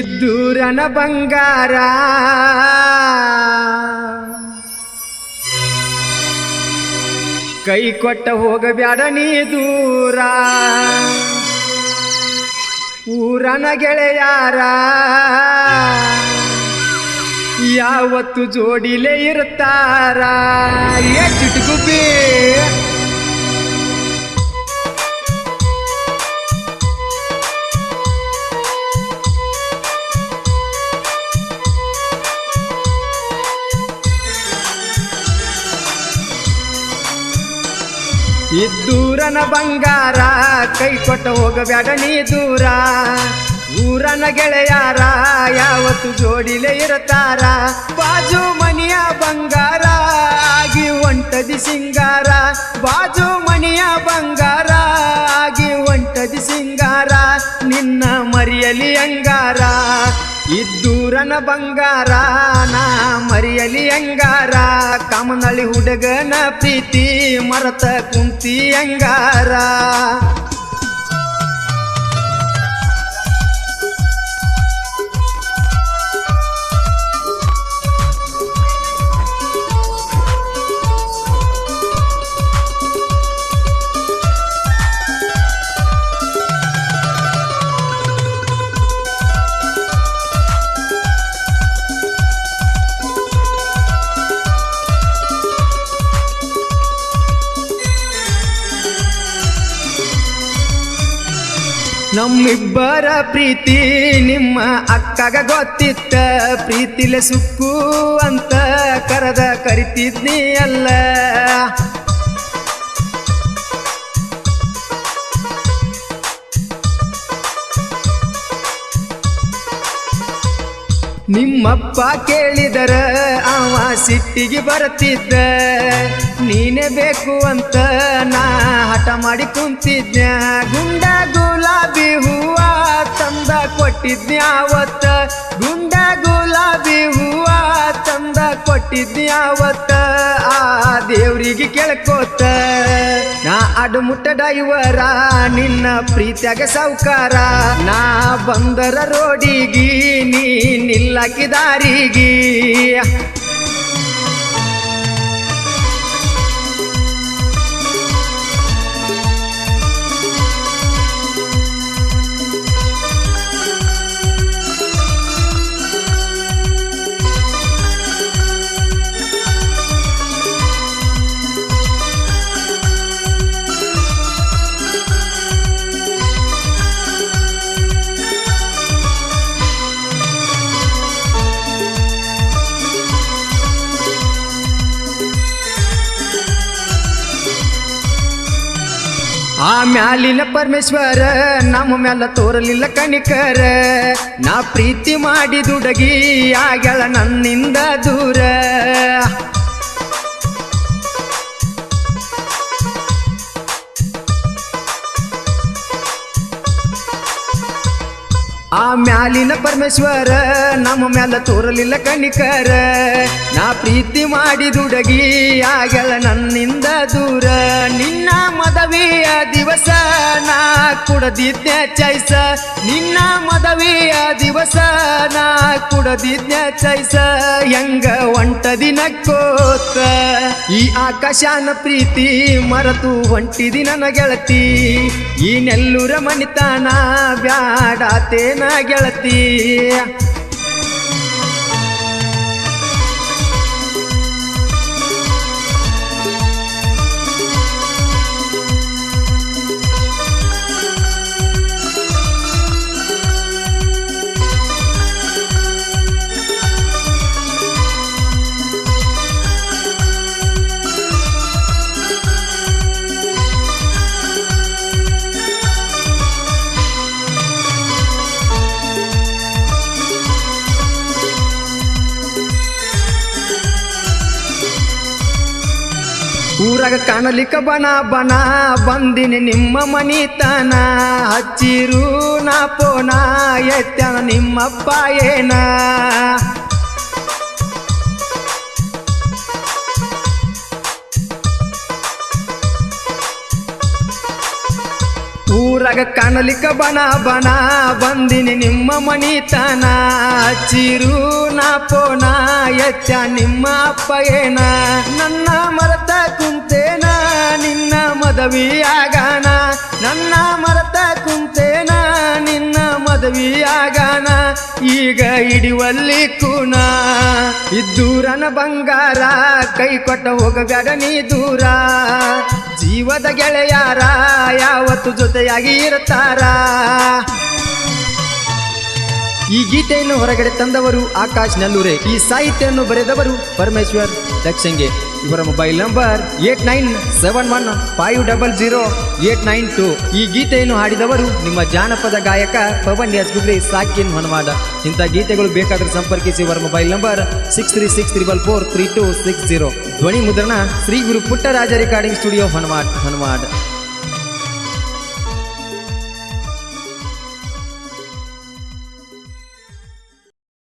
ಇದ್ದೂರನ ಬಂಗಾರ. ಕೈ ಕೊಟ್ಟ ಹೋಗಬ್ಯಾಡ ನೀ ದೂರ. ಊರನ ಗೆಳೆಯಾರ. ಯಾವತ್ತು ಜೋಡಿಲೇ ಇರ್ತಾರ ಏ ಚಿಟುಗುಬ್ಬಿ ಇದ್ದೂರನ ಬಂಗಾರ, ಕೈ ಕೊಟ್ಟ ಹೋಗಬೇಡ ನೀ ದೂರ. ಊರನ ಗೆಳೆಯಾರ, ಯಾವತ್ತು ಜೋಡಿಲೇ ಇರತಾರ. ಬಾಜು ಮನಿಯ ಬಂಗಾರ, ಆಗಿ ಒಂಟದಿ ಸಿಂಗಾರ. ಬಾಜು ಮನಿಯ ಬಂಗಾರ, ಆಗಿ ಒಂಟದಿ ಸಿಂಗಾರ. ನಿನ್ನ ಮರಿಯಲಿ ಅಂಗಾರ. ಇದ್ದೂರನ ಬಂಗಾರ ನಾ ಮರಿಯಲಿ ಅಂಗಾರ ಕಾಮನಳ್ಳಿ ಹುಡುಗನ ಪ್ರೀತಿ ಮರತ ಕುಂತಿ ಅಂಗಾರ ನಮ್ಮಿಬ್ಬರ ಪ್ರೀತಿ ನಿಮ್ಮ ಅಕ್ಕಗ ಗೊತ್ತಿತ್ತ, ಪ್ರೀತಿಲೆ ಸುಕ್ಕು ಅಂತ ಕರೆದ ಕರಿತಿದ್ನಿ ಅಲ್ಲ. ನಿಮ್ಮಪ್ಪ ಕೇಳಿದರ ಅವ ಸಿಟ್ಟಿಗೆ ಬರುತ್ತಿದ್ದ ನೀನೇ ಬೇಕು ಅಂತ ನಾ ಹಠ ಮಾಡಿ ಕುಂತಿದ್ನ ಗುಂಡ ಗುಲಾಬಿ ಹೂವ ತಂದ ಕೊಟ್ಟಿದ್ಯಾವತ್ತ ಗುಂಡ ಗುಲಾಬಿ ಹೂವ ತಂದ ಕೊಟ್ಟಿದ್ಯಾವತ್ತ ಆ ದೇವ್ರಿಗೆ ಕೇಳ್ಕೋತ ನಾ ಅಡ್ಮುಟ್ಟ ಡೈವರ ನಿನ್ನ ಪ್ರೀತಿಯಾಗ ಸಾವುಕಾರ. ನಾ ಬಂದರ ರೋಡಿಗಿ, ನೀ ನಿಲ್ಲಕಿ ದಾರಿಗಿ. ಆ ಮ್ಯಾಲಿನ ಪರಮೇಶ್ವರ ನಮ್ಮ ಮ್ಯಾಲ ತೋರಲಿಲ್ಲ ಕಣಿಕರ ನಾ ಪ್ರೀತಿ ಮಾಡಿದುಡಗಿ ಆಗ್ಯಾಳ ನನ್ನಿಂದ ದೂರ. ಮ್ಯಾಲಿನ ಪರಮೇಶ್ವರ, ನಮ್ಮ ಮ್ಯಾಲ ತೋರಲಿಲ್ಲ ಕಣಿಕರ. ನಾ ಪ್ರೀತಿ ಮಾಡಿದುಡಗಿ ಆಗಲ್ಲ ನನ್ನಿಂದ ದೂರ. ನಿನ್ನ ಮದವಿಯ ದಿವಸ ನಾ ಕುಡದಿದ್ದೆ ಚೈಸ. ನಿನ್ನ ಮದವಿಯ ದಿವಸ ನಾ ಕುಡದಿದ್ದೆ ಚೈಸ. ಹೆಂಗ ಒಂಟದಿನ ಕೋತ. ಈ ಆಕಾಶನ ಪ್ರೀತಿ ಮರತು ಹೊಂಟಿದಿ ನನ್ನ ಗೆಳತಿ. ಈ ನೆಲ್ಲೂರ ಮಣಿತಾನ ಬ್ಯಾಡಾತೇನ ಗೆಳತಿ. ಊರಾಗ ಕಾಣಲಿಕ್ಕ ಬನ ಬನ ಬಂದಿನಿ ನಿಮ್ಮ ಮನಿತನ ಹಚ್ಚಿರು ನಾ ಪೋನ ಎತ್ತನ ನಿಮ್ಮಪ್ಪ ಏನ? ಊರಾಗ ಕಾಣಲಿಕ್ಕ ಬನ ಬಣ ಬಂದಿನಿ ನಿಮ್ಮ ಮನಿತನ ಚಿರು ನಾ ಪೋನ, ಎಚ್ಚ ನಿಮ್ಮ ಅಪ್ಪ ಏನ. ನನ್ನ ಮರತ ಕುಂತೇನ, ನಿನ್ನ ಮದವಿಯಾಗಾನ. ನನ್ನ ಈಗ ಹಿಡಿವಲ್ಲಿ ಕುಣ. ಇದ್ದೂರನ ಬಂಗಾರ ಕೈ ಕೊಟ್ಟ ಹೋಗಬೇಡ ನೀ ದೂರ. ಜೀವದ ಗೆಳೆಯಾರ ಯಾವತ್ತು ಜೊತೆಯಾಗಿ ಇರ್ತಾರ ಈ ಗೀತೆಯನ್ನು ಹೊರಗಡೆ ತಂದವರು ಆಕಾಶ್ ನಲ್ಲೂರೆ, ಈ ಸಾಹಿತ್ಯವನ್ನು ಬರೆದವರು ಪರಮೇಶ್ವರ್ ದಕ್ಷಂಗೆ. ಇವರ mobile number eight nine seven one five double zero eight nine two. ಈ ಗೀತೆಯನ್ನು ಹಾಡಿದವರು ನಿಮ್ಮ ಜಾನಪದ ಗಾಯಕ ಪವನ್ ಎಸ್ ಗುಗ್ರಿ ಸಾಕಿನ್ ಹೊನವಾಡ ಇಂಥ ಗೀತೆಗಳು ಬೇಕಾದರೆ ಸಂಪರ್ಕಿಸಿ ಇವರ mobile number six three six triple four three two six zero. ಧ್ವನಿ ಮುದ್ರಣ ಶ್ರೀ ಗುರು ಪುಟ್ಟರಾಜ ರೆಕಾರ್ಡಿಂಗ್ ಸ್ಟುಡಿಯೋ ಹೊನವಾಡ್ ಹೊನವಾಡ್